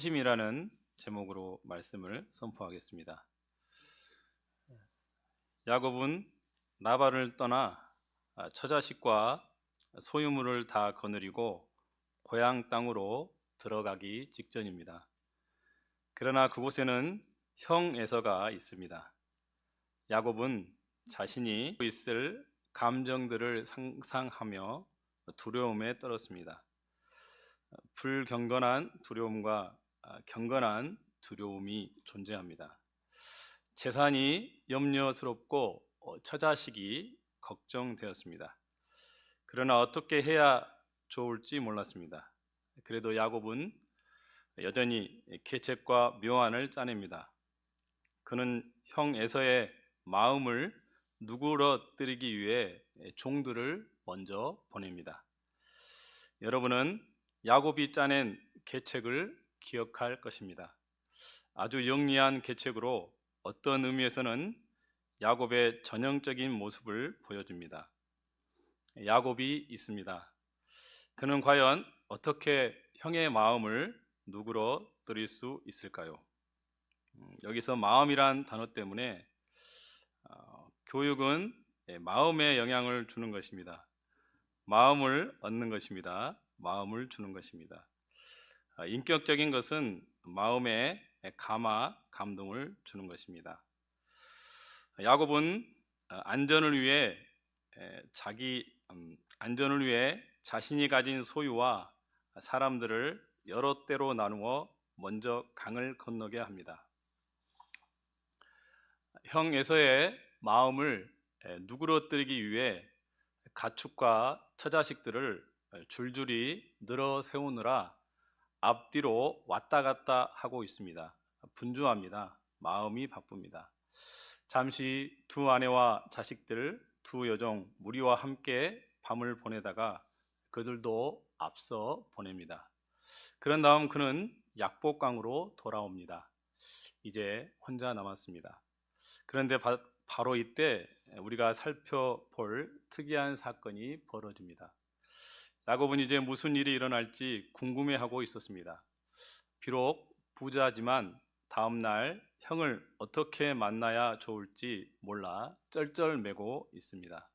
심이라는 제목으로 말씀을 선포하겠습니다. 야곱은 나발을 떠나 아, 처자식과 소유물을 다 거느리고 고향 땅으로 들어가기 직전입니다. 그러나 그곳에는 형 에서가 있습니다. 야곱은 자신이 있을 감정들을 상상하며 두려움에 떨었습니다. 불경건한 두려움과 아, 경건한 두려움이 존재합니다. 재산이 염려스럽고 어, 처자식이 걱정되었습니다. 그러나 어떻게 해야 좋을지 몰랐습니다. 그래도 야곱은 여전히 계책과 묘안을 짜냅니다. 그는 형 에서의 마음을 누그러뜨리기 위해 종들을 먼저 보냅니다. 여러분은 야곱이 짜낸 계책을 기억할 것입니다. 아주 영리한 계책으로 어떤 의미에서는 야곱의 전형적인 모습을 보여줍니다. 야곱이 있습니다. 그는 과연 어떻게 형의 마음을 누그러뜨릴 수 있을까요? 음, 여기서 마음이란 단어 때문에 어, 교육은 예, 마음에 영향을 주는 것입니다. 마음을 얻는 것입니다. 마음을 주는 것입니다. 아, 인격적인 것은 마음에 감화, 감동을 주는 것입니다. 야곱은 어, 안전을 위해 에, 자기 음, 안전을 위해 자신이 가진 소유와 사람들을 여러 때로 나누어 먼저 강을 건너게 합니다. 형 에서의 마음을 에, 누그러뜨리기 위해 가축과 처자식들을 줄줄이 늘어 세우느라 앞뒤로 왔다 갔다 하고 있습니다. 분주합니다. 마음이 바쁩니다. 잠시 두 아내와 자식들, 두 여종 무리와 함께 밤을 보내다가 그들도 앞서 보냅니다. 그런 다음 그는 약복강으로 돌아옵니다. 이제 혼자 남았습니다. 그런데 바, 바로 이때 우리가 살펴볼 특이한 사건이 벌어집니다. 야곱은 이제 무슨 일이 일어날지 궁금해하고 있었습니다. 비록 부자지만 다음 날 형을 어떻게 만나야 좋을지 몰라 쩔쩔매고 있습니다.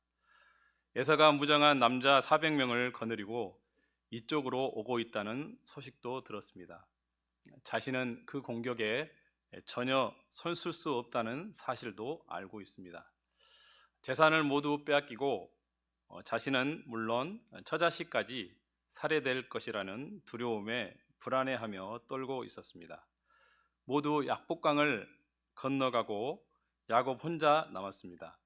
에서가 무장한 남자 400명을 거느리고 이쪽으로 오고 있다는 소식도 들었습니다. 자신은 그 공격에 전혀 손쓸 수 없다는 사실도 알고 있습니다. 재산을 모두 빼앗기고 어, 자신은 물론 처자식까지 살해될 것이라는 두려움에 불안해하며 떨고 있었습니다. 모두 약복강을 건너가고 야곱 혼자 남았습니다.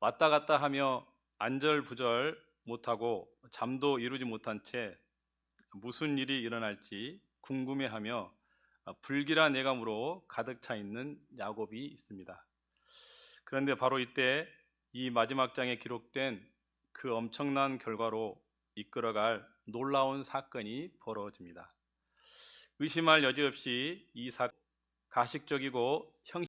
왔다 갔다 하며 안절부절 못하고 잠도 이루지 못한 채 무슨 일이 일어날지 궁금해하며 불길한 예감으로 가득 차 있는 야곱이 있습니다. 그런데 바로 이때 이 마지막 장에 기록된 그 엄청난 결과로 이끌어갈 놀라운 사건이 벌어집니다. 의심할 여지 없이 이 사 가식적이고 형